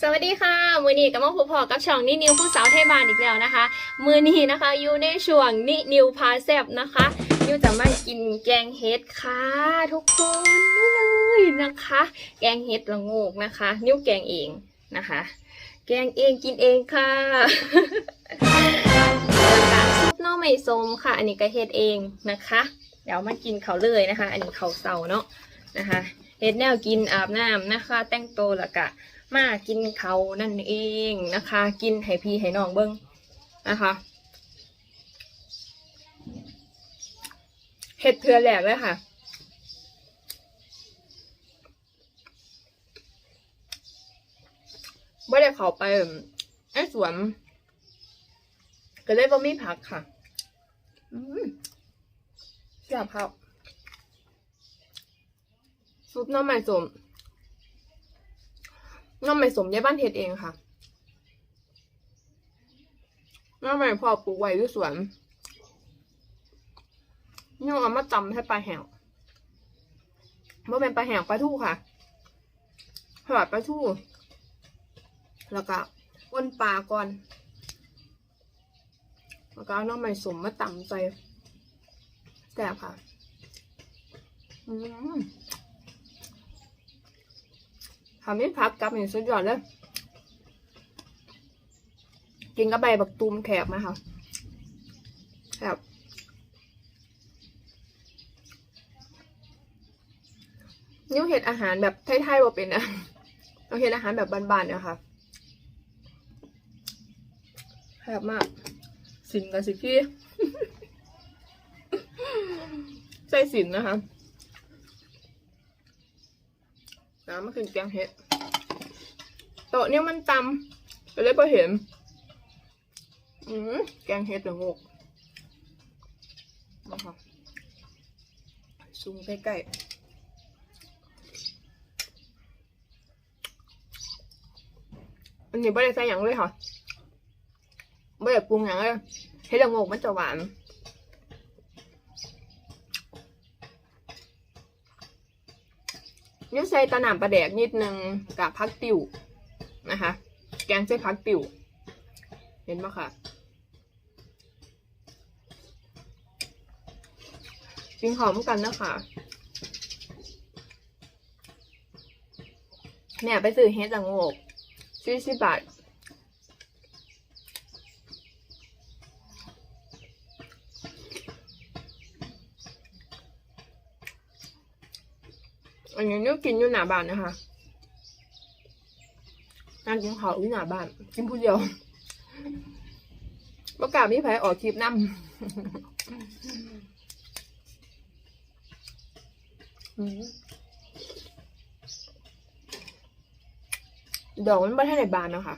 สวัสดีค่ะ มือนี้กับมาพบพอกับช่องนินิวผู้สาวไทบานอีกแล้วนะคะ มือนี้นะคะอยู่ในช่วงนินิวพาแซบนะคะ นิวจะมากินแกงเห็ดค่ะ ทุกคนนี่เลยนะคะ แกงเห็ดละโงกนะคะ นิวแกงเองนะคะ แกงเองกินเองค่ะการซุปน่อไม้ส้มค่ะ อันนี้ก็เฮ็ดเองนะคะ เดี๋ยวมากินเขาเลยนะคะ อันนี้เขาเสาเนาะนะคะเฮ็ดแนวกินอาบน้ำนะคะ แต่งตัวแล้วก็ มากินเขานั่นเองนะคะ กินให้พี่ให้น้องเบิ้งนะคะเฮ็ดเทือแหลกเลยค่ะไม่ได้เขาไปไอ้สวนก็เลยบ่มีผักค่ะอืมแซ่บครับซุปน้ำใหม่สม น้ำใหม่สมยายบ้านเฮ็ดเองค่ะน้ำใหม่พ่อปลูกไว้ที่สวนนี่เอามาตำให้ปลาแห้วว่าเป็นปลาแหวปลาทู่ค่ะผัดปลาทู่ แล้วก็อ้นปลาก่อน แล้วก็น้องใหม่สมมาตำใจแซ่บค่ะ อืม ทำให้พักกับอย่างสุดยอดเลยกินกับใบบักตูมแขกไหมคะแซ่บนิ้วเห็ดอาหารแบบไทยๆว่าเป็นนะเราเห็ดอาหารแบบบานๆเนี่ยค่ะแซ่บมาก สินกับสิพี่ใส่สินนะคะ น้ำมันคือแกงเห็ดโต๊ะเนี่ยมันตำไปเลยพอเห็น อืมแกงเห็ดหรืองกนะคะซูมใกล้ๆอันนี้ไม่ได้ใส่หยังเลยค่ะไม่ได้ปรุงอย่างเลยเห็ดละงกมันจะหวาน นี่ใส่ตะหนามปลาแดกนิดนึงกับพักติ่วนะคะ แกงใส่พักติ่วเห็นไหมคะกินหอมกันนะคะเนี่ยไปซื้อเห็ดละโงกสี่สิบบาท อันนี้นี่กินอยู่หน้าบ้านนะคะนั่งกินข้าวอยู่หน้าบ้าน กินผู้เดียวประกาศมีไผออกคลิปน้ำดอกมันไม่ให้ในบานนะคะ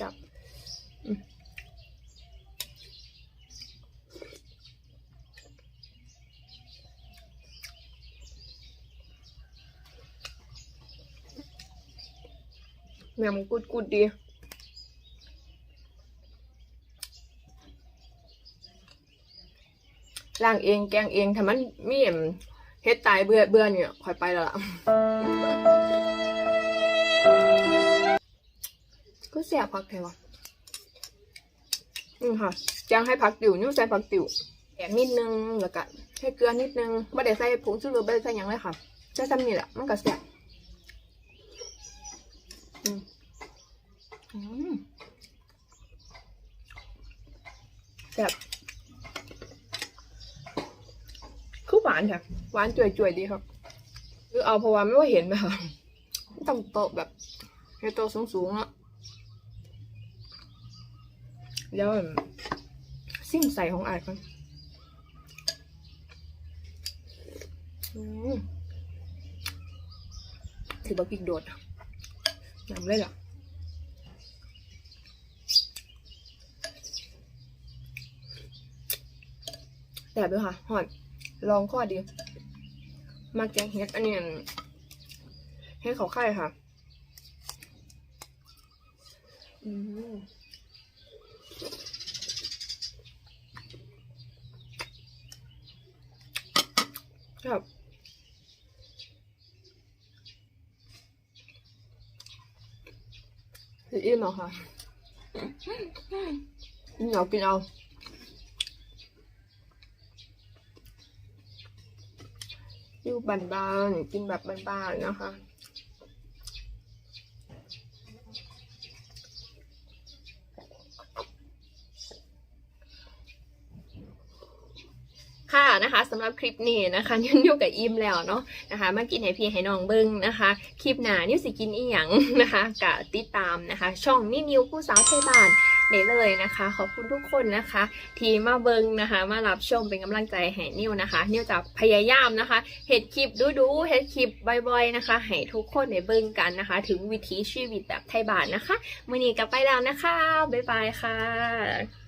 จับ แม่มันกุดกุดดีล้างเองแกงเองถ้ามันมีเอิ่มเฮ็ดตายเบื่อเบื่อเนี่ยคอยไปแล้วล่ะก็เสียพักแค่วะนี่ค่ะแกงให้พักติ๋วนิ้วใส่พักติ๋วแอบนิดนึงแล้วก็ใช้เกลือนิดนึงไม่ได้ใส่ผงชูรสไม่ได้ใส่ยังเลยค่ะใช้ซ้ำนี่แหละมันก็เสียมอืม แซ่บคือหวานค่ะ หวานจ่วยๆดีครับ คือเอาเพราะว่าไม่ว่าเห็นไหมคะต้องโตแบบให้โตสูงๆแล้วแล้วซิ่มใส่ของอายกันอืมถือว่ากินโดดน้ำเลยเหรอ แต่ด้วยค่ะหอนลองข้อดี มาแกงเฮ็ดอันนี้เฮ็ดเขาไข่ค่ะ อืมครับคืออิ่มเหรอคะกินเอากินเอา อยู่บ้านๆกินแบบบ้านๆนะคะค่ะนะคะสำหรับคลิปนี้นะคะยุ่นอยู่กับอิมแล้วเนาะนะคะ มากินให้พี่ให้น้องเบิ้งนะคะ คลิปหน้านิวสิกินอีหยังนะคะกะติดตามนะคะ ช่องนี่นิวผู้สาวไทยบ้าน ได้เลยนะคะ ขอบคุณทุกคนนะคะ ที่มาเบิ้งนะคะ มารับชมเป็นกำลังใจให้นิวนะคะ นิวจะพยายามนะคะเห็ดคลิปดูๆเห็ดคลิปบ่อยๆนะคะให้ทุกคนในเบิ้งกันนะคะ ถึงวิถีชีวิตแบบไทยบ้านนะคะมื่อนี้กลับไปแล้วนะคะบ๊ายบายค่ะ